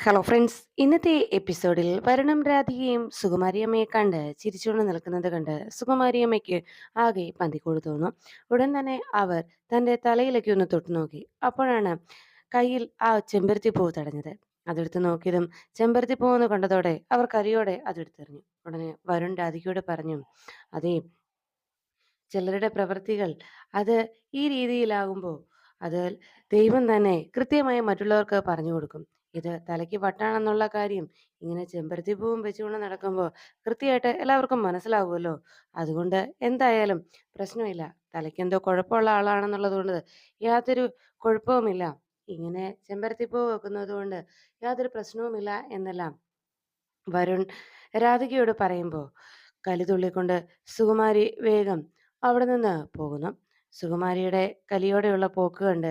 Hello friends ഇന്നത്തെ എപ്പിസോഡിൽ വരണം രാധികയും സുകുമാരിയമ്മയെ കണ്ട് ചിരിച്ചുകൊണ്ട് നിൽക്കുന്നത് കണ്ട് സുകുമാരിയമ്മയ്ക്ക് ആകെ പന്തിക്കോട് തോന്നും. ഉടൻ തന്നെ അവർ തന്റെ തലയിലേക്ക് ഒന്ന് തൊട്ടു നോക്കി. അപ്പോഴാണ് കയ്യിൽ ആ ചെമ്പരത്തി പൂവ് തടഞ്ഞത്. അതെടുത്ത് നോക്കിയതും ചെമ്പരത്തി പൂവെന്ന് കണ്ടതോടെ അവർ കരിയോടെ അതെടുത്തെറിഞ്ഞു. ഉടനെ വരുൺ രാധികയോട് പറഞ്ഞു അതേ ചിലരുടെ പ്രവൃത്തികൾ അത് ഈ രീതിയിലാകുമ്പോൾ അത് ദൈവം തന്നെ കൃത്യമായി മറ്റുള്ളവർക്ക് പറഞ്ഞു കൊടുക്കും. ഇത് തലയ്ക്ക് വട്ടാണെന്നുള്ള കാര്യം ഇങ്ങനെ ചെമ്പരത്തി പൂവും വെച്ചുകൊണ്ട് നടക്കുമ്പോൾ കൃത്യമായിട്ട് എല്ലാവർക്കും മനസ്സിലാവുമല്ലോ. അതുകൊണ്ട് എന്തായാലും പ്രശ്നമില്ല. തലയ്ക്ക് എന്തോ കുഴപ്പമുള്ള ആളാണെന്നുള്ളത് കൊണ്ട് യാതൊരു കുഴപ്പവുമില്ല. ഇങ്ങനെ ചെമ്പരത്തി പൂവ് വെക്കുന്നത് കൊണ്ട് യാതൊരു പ്രശ്നവുമില്ല എന്നെല്ലാം വരുൺ രാധികയോട് പറയുമ്പോൾ കലിതുള്ളിക്കൊണ്ട് സുകുമാരി വേഗം അവിടെ നിന്ന് പോകുന്നു. സുകുമാരിയുടെ കലിയോടെയുള്ള പോക്ക് കണ്ട്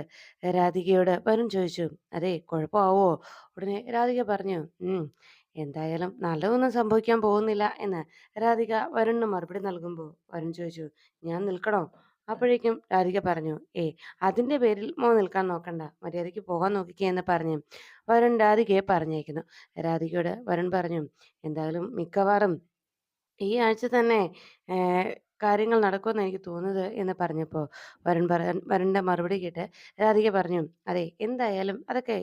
രാധികയോട് വരും ചോദിച്ചു. അതെ കുഴപ്പമാവോ? ഉടനെ രാധിക പറഞ്ഞു. എന്തായാലും നല്ലതൊന്നും സംഭവിക്കാൻ പോകുന്നില്ല എന്ന് രാധിക വരുണിന് മറുപടി നൽകുമ്പോൾ വരുൺ ചോദിച്ചു. ഞാൻ നിൽക്കണോ? അപ്പോഴേക്കും രാധിക പറഞ്ഞു. ഏ അതിന്റെ പേരിൽ മോ നിൽക്കാൻ നോക്കണ്ട. മര്യാദയ്ക്ക് പോകാൻ നോക്കിക്കേ എന്ന് പറഞ്ഞു വരുൺ രാധികയെ പറഞ്ഞേക്കുന്നു രാധികയോട് വരുൺ പറഞ്ഞു. എന്തായാലും മിക്കവാറും ഈ ആഴ്ച തന്നെ കാര്യങ്ങൾ നടക്കുമെന്ന് എനിക്ക് തോന്നുന്നത് എന്ന് പറഞ്ഞപ്പോൾ വരുൺ പറ വരുണിന്റെ മറുപടി കേട്ട് രാധിക പറഞ്ഞു അതെ എന്തായാലും അതൊക്കെ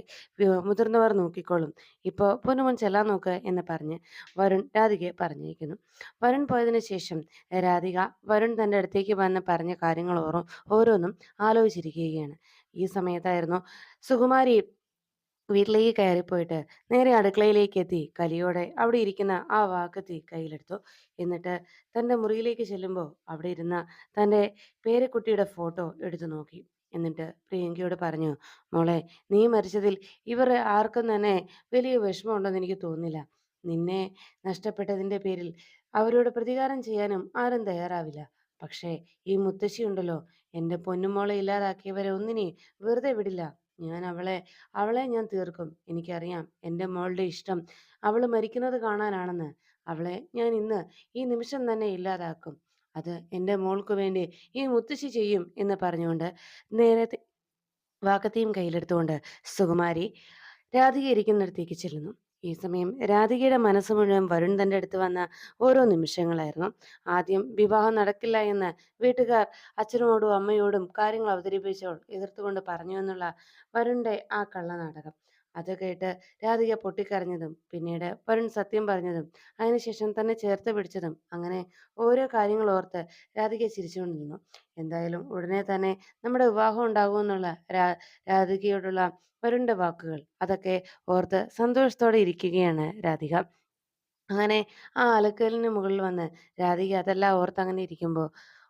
മുതിർന്നവർ നോക്കിക്കോളും. ഇപ്പോൾ പൊന്നുമോൻ ചെല്ലാൻ നോക്ക് എന്ന് പറഞ്ഞ് വരുൺ രാധികയെ പറഞ്ഞിരിക്കുന്നു വരുൺ പോയതിനു ശേഷം രാധിക വരുൺ തന്റെ അടുത്തേക്ക് വന്ന് പറഞ്ഞ കാര്യങ്ങൾ ഓരോ ഓരോന്നും ആലോചിച്ചിരിക്കുകയാണ്. ഈ സമയത്തായിരുന്നു സുകുമാരി വീട്ടിലേക്ക് കയറിപ്പോയിട്ട് നേരെ അടുക്കളയിലേക്ക് എത്തി കലിയോടെ അവിടെ ഇരിക്കുന്ന ആ വാക്കത്തി കയ്യിലെടുത്തു. എന്നിട്ട് തന്റെ മുറിയിലേക്ക് ചെല്ലുമ്പോൾ അവിടെ ഇരുന്ന തന്റെ പേരക്കുട്ടിയുടെ ഫോട്ടോ എടുത്തു നോക്കി. എന്നിട്ട് പ്രിയങ്കയോട് പറഞ്ഞു മോളെ നീ മരിച്ചതിൽ ഇവർ ആർക്കും തന്നെ വലിയ വിഷമമുണ്ടെന്ന് എനിക്ക് തോന്നുന്നില്ല. നിന്നെ നഷ്ടപ്പെട്ടതിന്റെ പേരിൽ അവരോട് പ്രതികാരം ചെയ്യാനും ആരും തയ്യാറാവില്ല. പക്ഷേ ഈ മുത്തശ്ശി ഉണ്ടല്ലോ എന്റെ പൊന്നുമോളെ ഇല്ലാതാക്കിയവരെ ഒന്നിനെ വെറുതെ വിടില്ല. ഞാൻ അവളെ അവളെ ഞാൻ തീർക്കും. എനിക്കറിയാം എന്റെ മോളുടെ ഇഷ്ടം. അവൾ മരിക്കുന്നത് കാണാനാണെന്ന്. അവളെ ഞാൻ ഇന്ന് ഈ നിമിഷം തന്നെ ഇല്ലാതാക്കും. അത് എന്റെ മോൾക്ക് വേണ്ടി ഈ മുത്തശ്ശി ചെയ്യും എന്ന് പറഞ്ഞുകൊണ്ട് നേരത്തെ വാക്കത്തെയും കയ്യിലെടുത്തുകൊണ്ട് സുകുമാരി രാധിക ഇരിക്കുന്നിടത്തേക്ക് ചെല്ലുന്നു. ഈ സമയം രാധികയുടെ മനസ്സ് മുഴുവൻ വരുൺ തന്റെ അടുത്ത് വന്ന ഓരോ നിമിഷങ്ങളായിരുന്നു. ആദ്യം വിവാഹം നടക്കില്ല എന്ന് വീട്ടുകാർ അച്ഛനോടും അമ്മയോടും കാര്യങ്ങൾ അവതരിപ്പിച്ചോൾ എതിർത്തുകൊണ്ട് പറഞ്ഞു എന്നുള്ള വരുണിന്റെ ആ കള്ളനാടകം. അത് കേട്ട് രാധിക പൊട്ടിക്കരഞ്ഞതും പിന്നീട് വരുൺ സത്യം പറഞ്ഞതും അതിനുശേഷം തന്നെ ചേർത്ത് പിടിച്ചതും അങ്ങനെ ഓരോ കാര്യങ്ങൾ ഓർത്ത് രാധിക ചിരിച്ചുകൊണ്ട് നിന്നു എന്തായാലും ഉടനെ തന്നെ നമ്മുടെ വിവാഹം ഉണ്ടാകുമെന്നുള്ള രാ രാധികയോടുള്ള വരുണിന്റെ വാക്കുകൾ അതൊക്കെ ഓർത്ത് സന്തോഷത്തോടെ ഇരിക്കുകയാണ് രാധിക. അങ്ങനെ ആ അലക്കലിന് മുകളിൽ വന്ന് രാധിക അതെല്ലാം ഓർത്ത് അങ്ങനെ ഇരിക്കുമ്പോൾ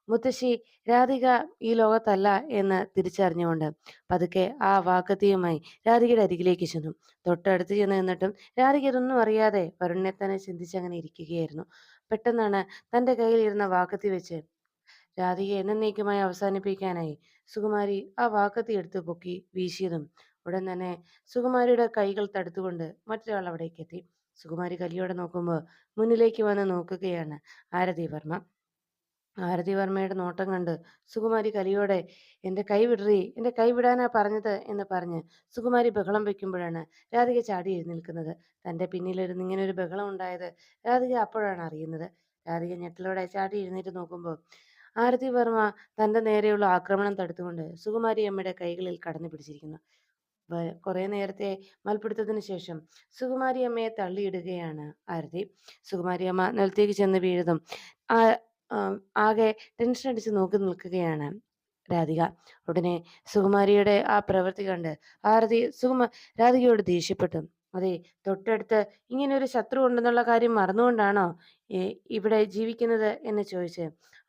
മുത്തശ്ശി രാധിക ഈ ലോകത്തല്ല എന്ന് തിരിച്ചറിഞ്ഞുകൊണ്ട് പതുക്കെ ആ വാക്കത്തിയുമായി രാധികയുടെ അരികിലേക്ക് ചെന്നു. തൊട്ടടുത്ത് ചെന്ന് നിന്നിട്ടും രാധിക ഇതൊന്നും അറിയാതെ വരുണിനെ തന്നെ ചിന്തിച്ചങ്ങനെ ഇരിക്കുകയായിരുന്നു. പെട്ടെന്നാണ് തന്റെ കയ്യിലിരുന്ന വാക്കത്തി വെച്ച് രാധിക എന്നേക്കുമായി അവസാനിപ്പിക്കാനായി സുകുമാരി ആ വാക്കത്തി എടുത്ത് പൊക്കി വീശിയതും ഉടൻ തന്നെ സുകുമാരിയുടെ കൈകൾ തടുത്തുകൊണ്ട് മറ്റൊരാൾ അവിടേക്ക് എത്തി. സുകുമാരി കലിയോടെ നോക്കുമ്പോൾ മുന്നിലേക്ക് വന്ന് നോക്കുകയാണ് ആരതി വർമ്മ. ഭാരതിവർമ്മയുടെ നോട്ടം കണ്ട് സുകുമാരി കലിയോടെ എന്റെ കൈ വിടറി എന്റെ കൈ വിടാനാ പറഞ്ഞത് എന്ന് പറഞ്ഞ് സുകുമാരി ബഹളം വെക്കുമ്പോഴാണ് രാധിക ചാടി എഴുന്നേൽക്കുന്നത്. തന്റെ പിന്നിലിരുന്ന് ഇങ്ങനെ ഒരു ബഹളം ഉണ്ടായത് രാധിക അപ്പോഴാണ് അറിയുന്നത്. രാധിക ഞെട്ടലോടെ ചാടി എഴുന്നേറ്റ് നോക്കുമ്പോൾ ആരതി വർമ്മ തന്റെ നേരെയുള്ള ആക്രമണം തടുത്തുകൊണ്ട് സുകുമാരി അമ്മയുടെ കൈകളിൽ കടന്നു പിടിച്ചിരിക്കുന്നു. കുറെ നേരത്തെ മൽപ്പിടുത്തതിന് ശേഷം സുകുമാരി അമ്മയെ തള്ളിയിടുകയാണ് ആരതി. സുകുമാരി അമ്മ നിലത്തേക്ക് ചെന്ന് വീഴുതും ആകെ ടെൻഷൻ അടിച്ച് നോക്കി നിൽക്കുകയാണ് രാധിക. ഉടനെ സുകുമാരിയുടെ ആ പ്രവൃത്തി കണ്ട് ആരതി സുകുമ രാധികയോട് ദേഷ്യപ്പെട്ടു. അതെ തൊട്ടടുത്ത് ഇങ്ങനെ ഒരു ശത്രു ഉണ്ടെന്നുള്ള കാര്യം മറന്നുകൊണ്ടാണോ ഇവിടെ ജീവിക്കുന്നത്? എന്ന് ചോദിച്ച്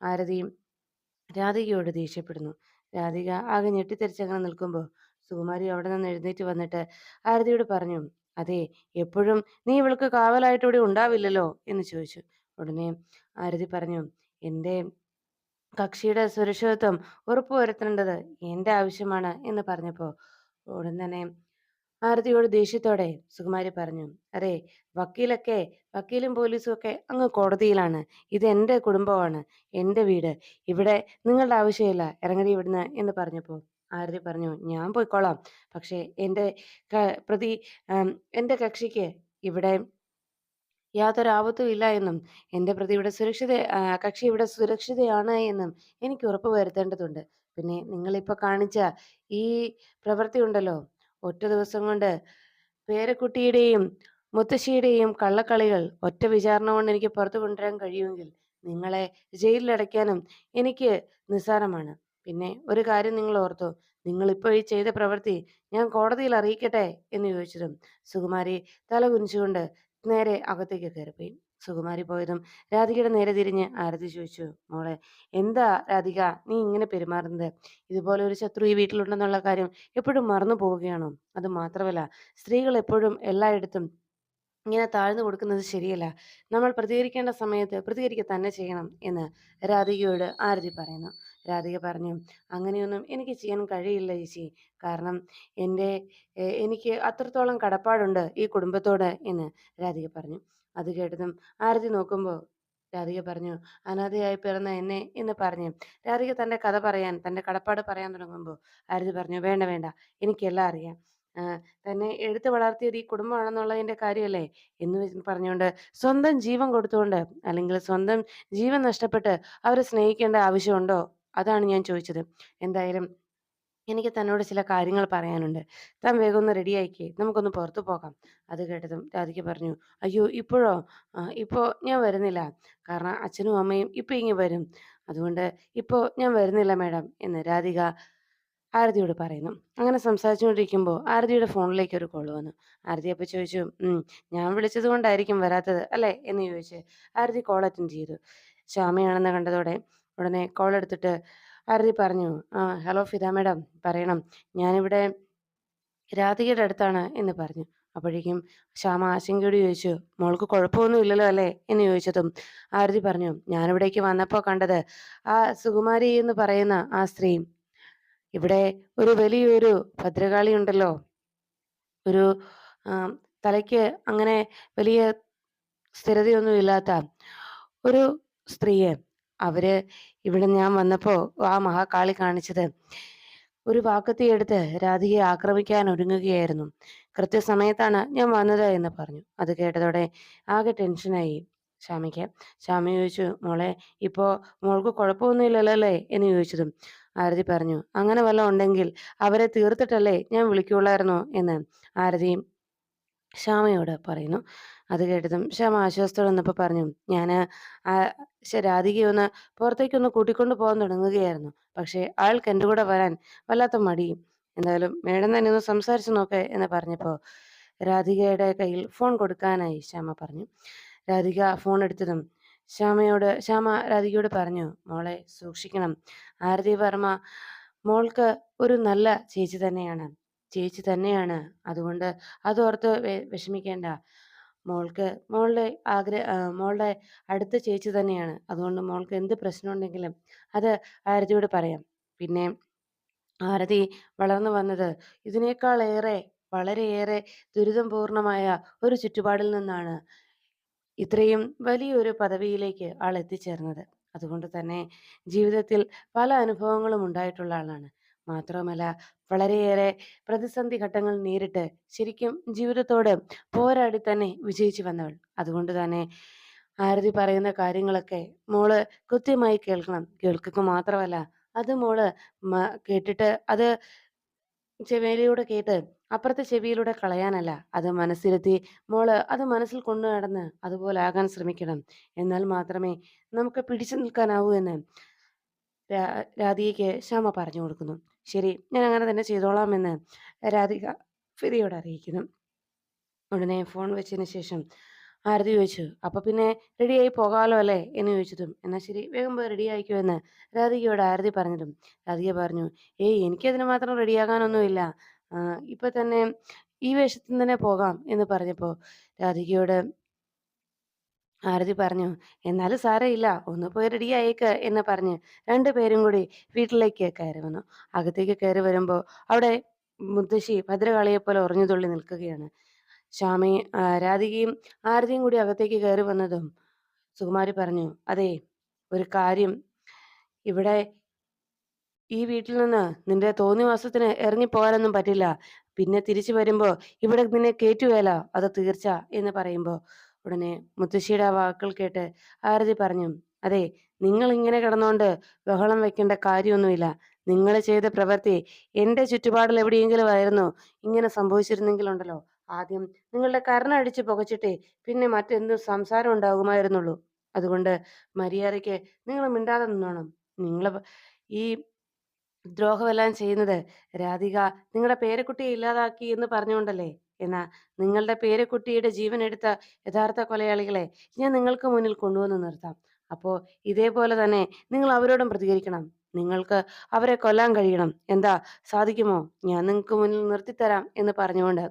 ആരതിയും രാധികയോട് ദേഷ്യപ്പെടുന്നു. രാധിക ആകെ ഞെട്ടിത്തെരിച്ചങ്ങനെ നിൽക്കുമ്പോൾ സുകുമാരി അവിടെ നിന്ന് എഴുന്നേറ്റ് വന്നിട്ട് ആരതിയോട് പറഞ്ഞു അതെ എപ്പോഴും നീ ഇവൾക്ക് കാവലായിട്ട് ഇവിടെ ഉണ്ടാവില്ലല്ലോ? എന്ന് ചോദിച്ചു. ഉടനെ ആരതി പറഞ്ഞു എന്റെ കക്ഷിയുടെ സുരക്ഷിതത്വം ഉറപ്പുവരുത്തേണ്ടത് എന്റെ ആവശ്യമാണ് എന്ന് പറഞ്ഞപ്പോൾ ഉടൻ തന്നെ ആരതിയോട് ദേഷ്യത്തോടെ സുകുമാരി പറഞ്ഞു അതെ വക്കീലൊക്കെ വക്കീലും പോലീസും ഒക്കെ അങ്ങ് കോടതിയിലാണ് ഇത് എന്റെ കുടുംബമാണ് എന്റെ വീട് ഇവിടെ നിങ്ങളുടെ ആവശ്യമില്ല ഇറങ്ങടി ഇവിടുന്ന് എന്ന് പറഞ്ഞപ്പോൾ ആരതി പറഞ്ഞു, "ഞാൻ പൊയ്ക്കോളാം. പക്ഷേ എന്റെ പ്രതി എന്റെ കക്ഷിക്ക് ഇവിടെ യാതൊരു ആപത്തും ഇല്ല എന്നും, എന്റെ പ്രതി ഇവിടെ സുരക്ഷിത കക്ഷി ഇവിടെ സുരക്ഷിതയാണ് എന്നും എനിക്ക് ഉറപ്പ് വരുത്തേണ്ടതുണ്ട്. പിന്നെ നിങ്ങളിപ്പോ കാണിച്ച ഈ പ്രവൃത്തി ഉണ്ടല്ലോ, ഒറ്റ ദിവസം കൊണ്ട് പേരക്കുട്ടിയുടെയും മുത്തശ്ശിയുടെയും കള്ളക്കളികൾ ഒറ്റ വിചാരണ കൊണ്ട് എനിക്ക് പുറത്തു കൊണ്ടുവരാൻ കഴിയുമെങ്കിൽ നിങ്ങളെ ജയിലിലടയ്ക്കാനും എനിക്ക് നിസ്സാരമാണ്. പിന്നെ ഒരു കാര്യം നിങ്ങൾ ഓർത്തോ, നിങ്ങളിപ്പോൾ ഈ ചെയ്ത പ്രവൃത്തി ഞാൻ കോടതിയിൽ അറിയിക്കട്ടെ എന്ന് ചോദിച്ചതും സുകുമാരി തല കുനിച്ചുകൊണ്ട് നേരെ അകത്തേക്ക് കയറിപ്പോയി. സുകുമാരി പോയതും രാധികയുടെ നേരെ തിരിഞ്ഞ് ആരതി ചോദിച്ചു, "മോളെ എന്താ രാധിക നീ ഇങ്ങനെ പെരുമാറുന്നത്? ഇതുപോലെ ഒരു ശത്രു ഈ വീട്ടിലുണ്ടെന്നുള്ള കാര്യം എപ്പോഴും മറന്നു പോവുകയാണോ? അത് മാത്രമല്ല സ്ത്രീകൾ എപ്പോഴും എല്ലായിടത്തും ഇങ്ങനെ താഴ്ന്നു കൊടുക്കുന്നത് ശരിയല്ല. നമ്മൾ പ്രതികരിക്കേണ്ട സമയത്ത് പ്രതികരിക്കുക തന്നെ ചെയ്യണം" എന്ന് രാധികയോട് ആരതി പറയുന്നു. രാധിക പറഞ്ഞു, "അങ്ങനെയൊന്നും എനിക്ക് ചെയ്യാൻ കഴിയില്ല ചേച്ചി. കാരണം എന്റെ എനിക്ക് അത്രത്തോളം കടപ്പാടുണ്ട് ഈ കുടുംബത്തോട്" എന്ന് രാധിക പറഞ്ഞു. അത് കേട്ടതും ആരതി നോക്കുമ്പോൾ രാധിക പറഞ്ഞു, "അനാഥയായി പിറന്ന എന്നെ" എന്ന് പറഞ്ഞ് രാധിക തന്റെ കഥ പറയാൻ, തന്റെ കടപ്പാട് പറയാൻ തുടങ്ങുമ്പോൾ ആരതി പറഞ്ഞു, "വേണ്ട വേണ്ട എനിക്കെല്ലാം അറിയാം. തന്നെ എടുത്തു വളർത്തിയത് ഈ കുടുംബമാണെന്നുള്ളതിന്റെ കാര്യമല്ലേ?" എന്ന് പറഞ്ഞുകൊണ്ട് സ്വന്തം ജീവൻ കൊടുത്തുകൊണ്ട് അല്ലെങ്കിൽ സ്വന്തം ജീവൻ നഷ്ടപ്പെട്ട് അവരെ സ്നേഹിക്കേണ്ട ആവശ്യമുണ്ടോ? അതാണ് ഞാൻ ചോദിച്ചത്. എന്തായാലും എനിക്ക് തന്നോട് ചില കാര്യങ്ങൾ പറയാനുണ്ട്. താൻ വേഗം ഒന്ന് റെഡിയായിക്ക്. നമുക്കൊന്ന് പുറത്തു പോകാം. അത് കേട്ടതും രാധിക പറഞ്ഞു, "അയ്യോ ഇപ്പോഴോ? ഇപ്പോൾ ഇപ്പോ ഞാൻ വരുന്നില്ല. കാരണം അച്ഛനും അമ്മയും ഇപ്പോൾ ഇങ്ങനെ വരും. അതുകൊണ്ട് ഇപ്പോൾ ഞാൻ വരുന്നില്ല മാഡം" എന്ന് രാധിക ആരതിയോട് പറയുന്നു. അങ്ങനെ സംസാരിച്ചുകൊണ്ടിരിക്കുമ്പോൾ ആരതിയുടെ ഫോണിലേക്ക് ഒരു കോൾ വന്നു. ആരതി അപ്പോൾ ചോദിച്ചു, ഞാൻ വിളിച്ചത് കൊണ്ടായിരിക്കും വരാത്തത് അല്ലേ?" എന്ന് ചോദിച്ച് ആരതി കോൾ അറ്റൻഡ് ചെയ്തു. ശ്യാമയാണെന്ന് കണ്ടതോടെ ഉടനെ കോൾ എടുത്തിട്ട് ആരതി പറഞ്ഞു, "ആ ഹലോ ഫിദ മാഡം പറയണം. ഞാനിവിടെ രാധികയുടെ അടുത്താണ്" എന്ന് പറഞ്ഞു. അപ്പോഴേക്കും ശ്യാമ ആശങ്കയോട് ചോദിച്ചു, "മോൾക്ക് കുഴപ്പമൊന്നും ഇല്ലല്ലോ അല്ലേ?" എന്ന് ചോദിച്ചതും ആരതി പറഞ്ഞു, "ഞാനിവിടേക്ക് വന്നപ്പോൾ കണ്ടത് ആ സുകുമാരി എന്ന് പറയുന്ന ആ സ്ത്രീ ഇവിടെ ഒരു വലിയൊരു ഭദ്രകാളി ഉണ്ടല്ലോ. ഒരു തലയ്ക്ക് അങ്ങനെ വലിയ സ്ഥിരതയൊന്നും ഇല്ലാത്ത ഒരു സ്ത്രീയെ അവർ ഇവിടെ ഞാൻ വന്നപ്പോ ആ മഹാകാളി കാണിച്ചത് ഒരു വാക്കത്തിയെടുത്ത് രാധികയെ ആക്രമിക്കാൻ ഒരുങ്ങുകയായിരുന്നു. കൃത്യസമയത്താണ് ഞാൻ വന്നത് എന്ന് പറഞ്ഞു. അത് കേട്ടതോടെ ആകെ ടെൻഷനായി ശ്യാമിക്ക് ശ്യാമ ചോദിച്ചു, "മോളെ ഇപ്പോ മോൾക്ക് കുഴപ്പമൊന്നുമില്ലല്ലേ എന്ന് ചോദിച്ചതും ആരതി പറഞ്ഞു, "അങ്ങനെ വല്ല ഉണ്ടെങ്കിൽ അവരെ തീർത്തിട്ടല്ലേ ഞാൻ വിളിക്കുള്ളായിരുന്നു" എന്ന് ആരതി ശ്യാമയോട് പറയുന്നു. അത് കേട്ടതും ശ്യാമ ആശ്വാസത്തോടെ നിന്നപ്പോൾ പറഞ്ഞു, ഞാൻ ആഹ് ശ രാധികയെ ഒന്ന് പുറത്തേക്കൊന്ന് കൂട്ടിക്കൊണ്ട് പോകാൻ തുടങ്ങുകയായിരുന്നു. പക്ഷേ ആൾക്ക് എന്റെ കൂടെ വരാൻ വല്ലാത്ത മടിയും എന്തായാലും മേഡം തന്നെ ഒന്ന് സംസാരിച്ചു നോക്കേ എന്ന് പറഞ്ഞപ്പോൾ രാധികയുടെ കയ്യിൽ ഫോൺ കൊടുക്കാനായി ശ്യാമ പറഞ്ഞു. രാധിക ഫോൺ എടുത്തതും ശ്യാമയോട് ശ്യാമ രാധികയോട് പറഞ്ഞു, "മോളെ സൂക്ഷിക്കണം. ആരതി വർമ്മ മോൾക്ക് ഒരു നല്ല ചേച്ചി തന്നെയാണ്. ചേച്ചി തന്നെയാണ്. അതുകൊണ്ട് അതോർത്ത് വിഷമിക്കേണ്ട. മോൾക്ക് മോളുടെ ആഗ്ര ആഹ് മോളുടെ അടുത്ത ചേച്ചി തന്നെയാണ്. അതുകൊണ്ട് മോൾക്ക് എന്ത് പ്രശ്നമുണ്ടെങ്കിലും അത് ആരതിയോട് പറയാം. പിന്നെ ആരതി വളർന്നു വന്നത് ഇതിനേക്കാളേറെ വളരെയേറെ ദുരിതം പൂർണമായ ഒരു ചുറ്റുപാടിൽ നിന്നാണ് ഇത്രയും വലിയൊരു പദവിയിലേക്ക് ആൾ എത്തിച്ചേർന്നത്. അതുകൊണ്ട് തന്നെ ജീവിതത്തിൽ പല അനുഭവങ്ങളും ഉണ്ടായിട്ടുള്ള ആളാണ്. മാത്രവുമല്ല വളരെയേറെ പ്രതിസന്ധി ഘട്ടങ്ങൾ നേരിട്ട് ശരിക്കും ജീവിതത്തോട് പോരാടി തന്നെ വിജയിച്ചു വന്നവൾ. അതുകൊണ്ട് തന്നെ ആരതി പറയുന്ന കാര്യങ്ങളൊക്കെ മോൾ കൃത്യമായി കേൾക്കണം. കേൾക്കുക മാത്രമല്ല അത് മോൾ കേട്ടിട്ട് അത് ചെവിയിലൂടെ കേട്ട് അപ്പുറത്തെ ചെവിയിലൂടെ കളയാനല്ല. അത് മനസ്സിലെത്തി മോൾ അത് മനസ്സിൽ കൊണ്ടു നടന്ന് അതുപോലെ ആകാൻ ശ്രമിക്കണം. എന്നാൽ മാത്രമേ നമുക്ക് പിടിച്ചു നിൽക്കാനാവൂ എന്ന് രാധികയ്ക്ക് ശ്യാമ പറഞ്ഞു കൊടുക്കുന്നു. "ശരി ഞാൻ അങ്ങനെ തന്നെ ചെയ്തോളാമെന്ന് രാധിക ഫിദയോട് അറിയിക്കുന്നു. ഉടനെ ഫോൺ വെച്ചതിന് ശേഷം ആരതി ചോദിച്ചു, "അപ്പൊ പിന്നെ റെഡിയായി പോകാമല്ലോ അല്ലേ?" എന്ന് ചോദിച്ചതും, "എന്നാ ശരി വേഗം പോയി റെഡി ആയിക്കോ എന്ന് രാധികയോട് ആരതി പറഞ്ഞതും രാധിക പറഞ്ഞു, "ഏയ് എനിക്കതിന് മാത്രം റെഡിയാകാനൊന്നുമില്ല. ഇപ്പൊ തന്നെ ഈ വേഷത്തിൽ തന്നെ പോകാം" എന്ന് പറഞ്ഞപ്പോൾ രാധികയോട് ആരതി പറഞ്ഞു, "എന്നാലും സാരമില്ല. ഒന്ന് പോയി റെഡി ആയേക്ക് എന്ന് പറഞ്ഞ് രണ്ടുപേരും കൂടി വീട്ടിലേക്ക് കയറി വന്നു. അകത്തേക്ക് കയറി വരുമ്പോൾ അവിടെ മുത്തശ്ശി ഭദ്രകാളിയെ പോലെ ഉറഞ്ഞു തുള്ളി നിൽക്കുകയാണ്. ശ്യാമയും രാധികയും ആരതിയും കൂടി അകത്തേക്ക് കയറി വന്നതും സുകുമാരി പറഞ്ഞു, "അതെ ഒരു കാര്യം ഇവിടെ ഈ വീട്ടിൽ നിന്ന് നിന്റെ തോന്നിവാസത്തിന് ഇറങ്ങിപ്പോകാനൊന്നും പറ്റില്ല. പിന്നെ തിരിച്ചു വരുമ്പോ ഇവിടെ നിന്നെ കയറ്റുകയല്ല അത് തീർച്ച" എന്ന് പറയുമ്പോ ഉടനെ മുത്തശ്ശിയുടെ ആ വാക്കുകൾ കേട്ട് ആരതി പറഞ്ഞു, "അതെ നിങ്ങൾ ഇങ്ങനെ കിടന്നോണ്ട് ബഹളം വെക്കേണ്ട കാര്യമൊന്നുമില്ല. നിങ്ങൾ ചെയ്ത പ്രവൃത്തി എന്റെ ചുറ്റുപാടിൽ എവിടെയെങ്കിലും ആയിരുന്നു ഇങ്ങനെ സംഭവിച്ചിരുന്നെങ്കിലുണ്ടല്ലോ ആദ്യം നിങ്ങളുടെ കർണടിച്ച് പുകച്ചിട്ടേ പിന്നെ മറ്റെന്ത് സംസാരം ഉണ്ടാകുമായിരുന്നുള്ളൂ. അതുകൊണ്ട് മര്യാദയ്ക്ക് നിങ്ങൾ മിണ്ടാതെ നിന്നോണം. നിങ്ങൾ ഈ ദ്രോഹമെല്ലാം ചെയ്യുന്നത് രാധിക നിങ്ങളുടെ പേരക്കുട്ടിയെ ഇല്ലാതാക്കി എന്ന് പറഞ്ഞുകൊണ്ടല്ലേ? എന്നാ നിങ്ങളുടെ പേരക്കുട്ടിയുടെ ജീവൻ എടുത്ത യഥാർത്ഥ കൊലയാളികളെ ഞാൻ നിങ്ങൾക്ക് മുന്നിൽ കൊണ്ടുവന്ന് നിർത്താം. അപ്പോ ഇതേപോലെ തന്നെ നിങ്ങൾ അവരോടും പ്രതികരിക്കണം. നിങ്ങൾക്ക് അവരെ കൊല്ലാൻ കഴിയണം. എന്താ സാധിക്കുമോ? ഞാൻ നിങ്ങൾക്ക് മുന്നിൽ നിർത്തിത്തരാം എന്ന് പറഞ്ഞുകൊണ്ട്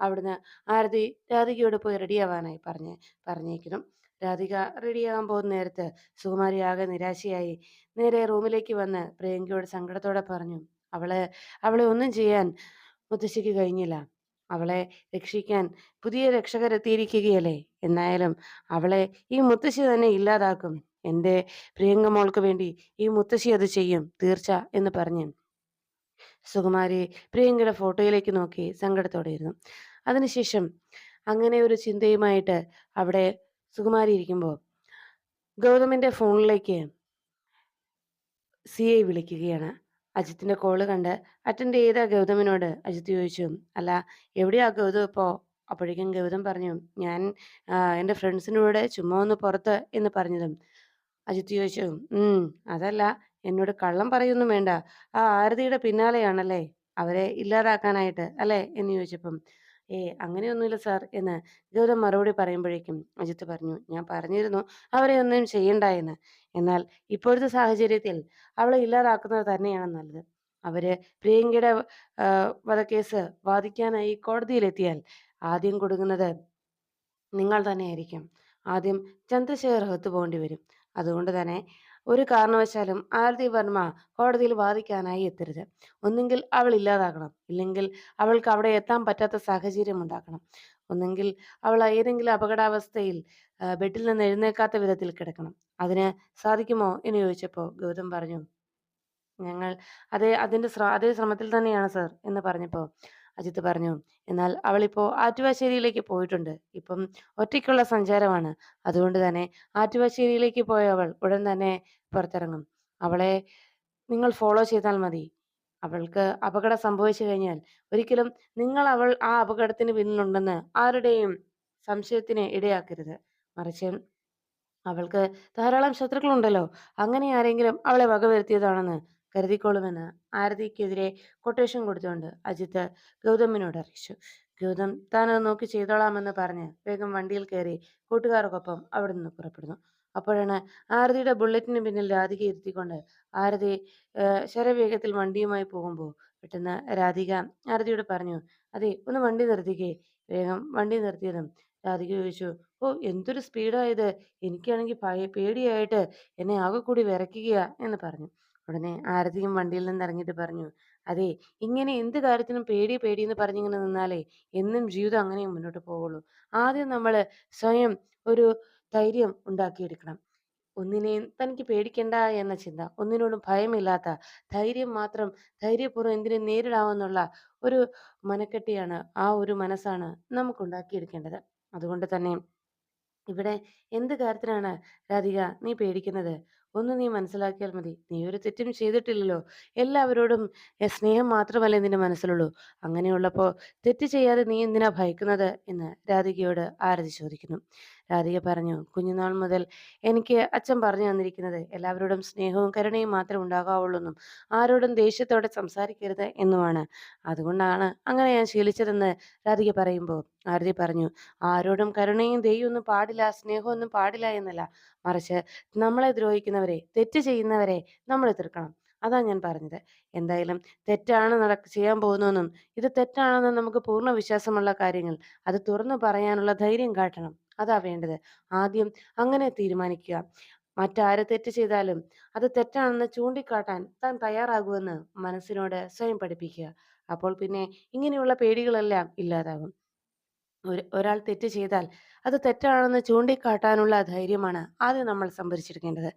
അവിടുന്ന് ആരതി രാധികയോട് പോയി റെഡിയാവാനായി പറഞ്ഞ് പറഞ്ഞേക്കണം രാധിക റെഡിയാകാൻ പോകുന്ന നേരത്ത് സുകുമാരി ആകെ നിരാശയായി നേരെ റൂമിലേക്ക് വന്ന് പ്രിയങ്കയോട് സങ്കടത്തോടെ പറഞ്ഞു. അവളെ അവളെ ഒന്നും ചെയ്യാൻ മുത്തശ്ശിക്ക് കഴിഞ്ഞില്ല. അവളെ രക്ഷിക്കാൻ പുതിയ രക്ഷകരെത്തിയിരിക്കുകയല്ലേ. എന്നായാലും അവളെ ഈ മുത്തശ്ശി തന്നെ ഇല്ലാതാക്കും. എന്റെ പ്രിയങ്ക മോൾക്ക് വേണ്ടി ഈ മുത്തശ്ശി അത് ചെയ്യും തീർച്ച എന്ന് പറഞ്ഞു സുകുമാരി പ്രിയങ്കയുടെ ഫോട്ടോയിലേക്ക് നോക്കി സങ്കടത്തോടെ ഇരുന്നു. അതിനുശേഷം അങ്ങനെ ഒരു ചിന്തയുമായിട്ട് അവിടെ സുകുമാരി ഇരിക്കുമ്പോൾ ഗൗതമിന്റെ ഫോണിലേക്ക് സി ഐ വിളിക്കുകയാണ്. അജിത്തിന്റെ കോൾ കണ്ട് അറ്റൻഡ് ചെയ്ത ഗൗതമിനോട് അജിത്ത് ചോദിച്ചു, "അല്ല എവിടെയാ ഗൗതം ഇപ്പോ?" അപ്പോഴേക്കും ഗൗതം പറഞ്ഞു, "ഞാൻ എന്റെ കൂടെ ചുമ്മാ ഒന്ന് പുറത്ത്" എന്ന് പറഞ്ഞതും അജിത്ത് ചോദിച്ചു, "ഉം അതല്ല എന്നോട് കള്ളം പറയൊന്നും വേണ്ട. ആ ആരതിയുടെ പിന്നാലെയാണല്ലേ അവരെ ഇല്ലാതാക്കാനായിട്ട് അല്ലേ?" എന്ന് ചോദിച്ചപ്പം, ഏ അങ്ങനെയൊന്നുമില്ല സാർ" എന്ന് ഗൗതം മറുപടി പറയുമ്പോഴേക്കും അജിത്ത് പറഞ്ഞു, "ഞാൻ പറഞ്ഞിരുന്നു അവരെ ഒന്നും ചെയ്യണ്ട എന്ന്. എന്നാൽ ഇപ്പോഴത്തെ സാഹചര്യത്തിൽ അവളെ ഇല്ലാതാക്കുന്നത് തന്നെയാണ് നല്ലത്. അവർ പ്രിയങ്കയുടെ വധക്കേസ് വാദിക്കാനായി കോടതിയിലെത്തിയാൽ ആദ്യം കൊടുക്കുന്നത് നിങ്ങൾ തന്നെയായിരിക്കും. ആദ്യം ചന്ദ്രശേഖർ അകത്ത് പോകേണ്ടി വരും. അതുകൊണ്ട് തന്നെ ഒരു കാരണവശാലും ആരതി വർമ്മ കോടതിയിൽ വാദിക്കാനായി എത്തരുത്. ഒന്നുകിൽ അവൾ ഇല്ലാതാകണം. ഇല്ലെങ്കിൽ അവൾക്ക് അവിടെ എത്താൻ പറ്റാത്ത സാഹചര്യം ഉണ്ടാക്കണം. ഒന്നുകിൽ അവൾ ഏതെങ്കിലും അപകടാവസ്ഥയിൽ ബെഡിൽ നിന്ന് എഴുന്നേക്കാത്ത വിധത്തിൽ കിടക്കണം. അതിന് സാധിക്കുമോ എന്ന് ചോദിച്ചപ്പോൾ ഗൗതം പറഞ്ഞു, "ഞങ്ങൾ അതേ അതിന്റെ ശ്ര അതേ ശ്രമത്തിൽ തന്നെയാണ് സർ" എന്ന് പറഞ്ഞപ്പോൾ അജിത്ത് പറഞ്ഞു, "എന്നാൽ അവളിപ്പോ ആറ്റുവാശ്ശേരിയിലേക്ക് പോയിട്ടുണ്ട്. ഇപ്പം ഒറ്റയ്ക്കുള്ള സഞ്ചാരമാണ്. അതുകൊണ്ട് തന്നെ ആറ്റുവാശ്ശേരിയിലേക്ക് പോയ അവൾ ഉടൻ തന്നെ പുറത്തിറങ്ങും. അവളെ നിങ്ങൾ ഫോളോ ചെയ്താൽ മതി. അവൾക്ക് അപകടം സംഭവിച്ചു കഴിഞ്ഞാൽ ഒരിക്കലും നിങ്ങൾ അവൾ ആ അപകടത്തിന് പിന്നിലുണ്ടെന്ന് ആരുടെയും സംശയത്തിന് ഇടയാക്കരുത്. മറിച്ച് അവൾക്ക് ധാരാളം ശത്രുക്കളുണ്ടല്ലോ. അങ്ങനെ ആരെങ്കിലും അവളെ വകവരുത്തിയതാണെന്ന് കരുതിക്കോളുമെന്ന് ആരതിക്കെതിരെ കൊട്ടേഷൻ കൊടുത്തുകൊണ്ട് അജിത്ത് ഗൗതമിനോട് അറിയിച്ചു. ഗൗതം താനത് നോക്കി ചെയ്തോളാമെന്ന് പറഞ്ഞ് വേഗം വണ്ടിയിൽ കയറി കൂട്ടുകാർക്കൊപ്പം അവിടെ നിന്ന് പുറപ്പെടുന്നു. അപ്പോഴാണ് ആരതിയുടെ ബുള്ളറ്റിന് പിന്നിൽ രാധിക ഇരുത്തിക്കൊണ്ട് ആരതി ശരവേഗത്തിൽ വണ്ടിയുമായി പോകുമ്പോൾ പെട്ടെന്ന് രാധിക ആരതിയോട് പറഞ്ഞു, "അതെ ഒന്ന് വണ്ടി നിർത്തിക്കേ." വേഗം വണ്ടി നിർത്തിയതും രാധിക ചോദിച്ചു, "ഓ എന്തൊരു സ്പീഡായത് എനിക്കാണെങ്കിൽ പേടിയായിട്ട് എന്നെ ആകെ കൂടി വിറയ്ക്കുകയാ" എന്ന് പറഞ്ഞു. ഉടനെ ആരതിയും വണ്ടിയിൽ നിന്ന് ഇറങ്ങിയിട്ട് പറഞ്ഞു, "അതെ ഇങ്ങനെ എന്ത് കാര്യത്തിനും പേടി പേടി എന്ന് പറഞ്ഞിങ്ങനെ നിന്നാലേ എന്നും ജീവിതം അങ്ങനെ മുന്നോട്ട് പോവുള്ളൂ. ആദ്യം നമ്മൾ സ്വയം ഒരു ധൈര്യം ഉണ്ടാക്കിയെടുക്കണം. ഒന്നിനെയും തനിക്ക് പേടിക്കണ്ട എന്ന ചിന്ത, ഒന്നിനോടും ഭയമില്ലാത്ത ധൈര്യം മാത്രം ധൈര്യപൂർവം എന്തിനേം നേരിടാമെന്നുള്ള ഒരു മനക്കെട്ടിയാണ് ആ ഒരു മനസ്സാണ് നമുക്ക് ഉണ്ടാക്കിയെടുക്കേണ്ടത്. അതുകൊണ്ട് തന്നെ ഇവിടെ എന്ത് കാര്യത്തിനാണ് രാധിക നീ പേടിക്കുന്നത്? ഒന്ന് നീ മനസ്സിലാക്കിയാൽ മതി. നീ ഒരു തെറ്റും ചെയ്തിട്ടില്ലല്ലോ. എല്ലാവരോടും സ്നേഹം മാത്രമല്ലേ നിന്റെ മനസ്സിലുള്ളൂ. അങ്ങനെയുള്ളപ്പോ തെറ്റ് ചെയ്യാതെ നീ എന്തിനാ ഭയക്കുന്നത്?" എന്ന് രാധികയോട് ആരതി ചോദിക്കുന്നു. രാധിക പറഞ്ഞു, "കുഞ്ഞുനാൾ മുതൽ എനിക്ക് അച്ഛൻ പറഞ്ഞു തന്നിരിക്കുന്നത് എല്ലാവരോടും സ്നേഹവും കരുണയും മാത്രമേ ഉണ്ടാകാവുള്ളൂ എന്നും ആരോടും ദേഷ്യത്തോടെ സംസാരിക്കരുത് എന്നുമാണ്. അതുകൊണ്ടാണ് അങ്ങനെ ഞാൻ ശീലിച്ചതെന്ന്" രാധിക പറയുമ്പോൾ ആരതി പറഞ്ഞു, "ആരോടും കരുണയും ദൈവമൊന്നും പാടില്ല, സ്നേഹമൊന്നും പാടില്ല എന്നല്ല. മറിച്ച് നമ്മളെ ദ്രോഹിക്കുന്നവരെ, തെറ്റ് ചെയ്യുന്നവരെ നമ്മൾ എതിർക്കണം. അതാ ഞാൻ പറഞ്ഞത്. എന്തായാലും തെറ്റാണ് നടക്ക ചെയ്യാൻ പോകുന്നതെന്നും ഇത് തെറ്റാണെന്നും നമുക്ക് പൂർണ വിശ്വാസമുള്ള കാര്യങ്ങൾ അത് തുറന്നു പറയാനുള്ള ധൈര്യം കാട്ടണം. അതാ വേണ്ടത്. ആദ്യം അങ്ങനെ തീരുമാനിക്കുക. മറ്റാര് തെറ്റ് ചെയ്താലും അത് തെറ്റാണെന്ന് ചൂണ്ടിക്കാട്ടാൻ താൻ തയ്യാറാകുമെന്ന് മനസ്സിനോട് സ്വയം പഠിപ്പിക്കുക. അപ്പോൾ പിന്നെ ഇങ്ങനെയുള്ള പേടികളെല്ലാം ഇല്ലാതാകും. ഒരു ഒരാൾ തെറ്റ് ചെയ്താൽ അത് തെറ്റാണെന്ന് ചൂണ്ടിക്കാട്ടാനുള്ള ധൈര്യമാണ് ആദ്യം നമ്മൾ സംഭരിച്ചിരിക്കേണ്ടത്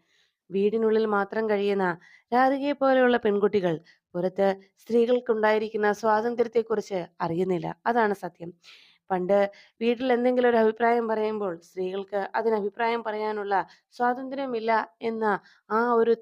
വീടിനുള്ളിൽ മാത്രം കഴിയുന്ന രാധികയെ പോലെയുള്ള പെൺകുട്ടികൾ പുറത്ത് സ്ത്രീകൾക്കുണ്ടായിരിക്കുന്ന സ്വാതന്ത്ര്യത്തെക്കുറിച്ച് അറിയുന്നില്ല. അതാണ് സത്യം. പണ്ട് വീട്ടിൽ എന്തെങ്കിലും ഒരു അഭിപ്രായം പറയുമ്പോൾ സ്ത്രീകൾക്ക് അതിന് അഭിപ്രായം പറയാനുള്ള സ്വാതന്ത്ര്യമില്ല എന്ന ആ ഒരു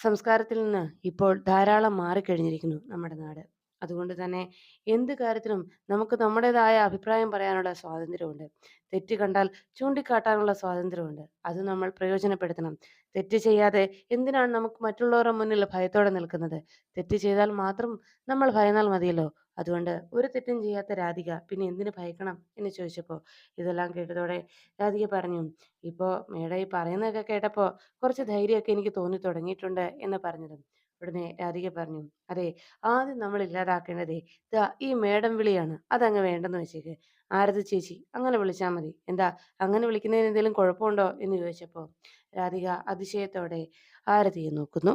സംസ്കാരത്തിൽ നിന്ന് ഇപ്പോൾ ധാരാളം മാറിക്കഴിഞ്ഞിരിക്കുന്നു നമ്മുടെ നാട്. അതുകൊണ്ട് തന്നെ എന്ത് കാര്യത്തിനും നമുക്ക് നമ്മുടേതായ അഭിപ്രായം പറയാനുള്ള സ്വാതന്ത്ര്യമുണ്ട്. തെറ്റ് കണ്ടാൽ ചൂണ്ടിക്കാട്ടാനുള്ള സ്വാതന്ത്ര്യമുണ്ട്. അത് നമ്മൾ പ്രയോജനപ്പെടുത്തണം. തെറ്റ് ചെയ്യാതെ എന്തിനാണ് നമുക്ക് മറ്റുള്ളവരുടെ മുന്നിൽ ഭയത്തോടെ നിൽക്കുന്നത്? തെറ്റ് ചെയ്താൽ മാത്രം നമ്മൾ ഭയന്നാൽ മതിയല്ലോ. അതുകൊണ്ട് ഒരു തെറ്റും ചെയ്യാത്ത രാധിക പിന്നെ എന്തിന് ഭയക്കണം എന്ന് ചോദിച്ചപ്പോൾ ഇതെല്ലാം കേട്ടതോടെ രാധിക പറഞ്ഞു, "ഇപ്പോ മേഡ ഈ പറയുന്നതൊക്കെ കേട്ടപ്പോ കുറച്ച് ധൈര്യമൊക്കെ എനിക്ക് തോന്നി തുടങ്ങിയിട്ടുണ്ട്" എന്ന് പറഞ്ഞതും ഉടനെ രാധിക പറഞ്ഞു, "അതെ ആദ്യം നമ്മൾ ഇല്ലാതാക്കേണ്ടതേ ദാ ഈ മേഡം വിളിയാണ്. അതങ്ങ് വേണ്ടെന്ന് വെച്ചേക്ക്. ആരത് ചേച്ചി അങ്ങനെ വിളിച്ചാൽ മതി. എന്താ അങ്ങനെ വിളിക്കുന്നതിന് എന്തെങ്കിലും കുഴപ്പമുണ്ടോ?" എന്ന് ചോദിച്ചപ്പോൾ രാധിക അതിശയത്തോടെ ആരതിയെ നോക്കുന്നു.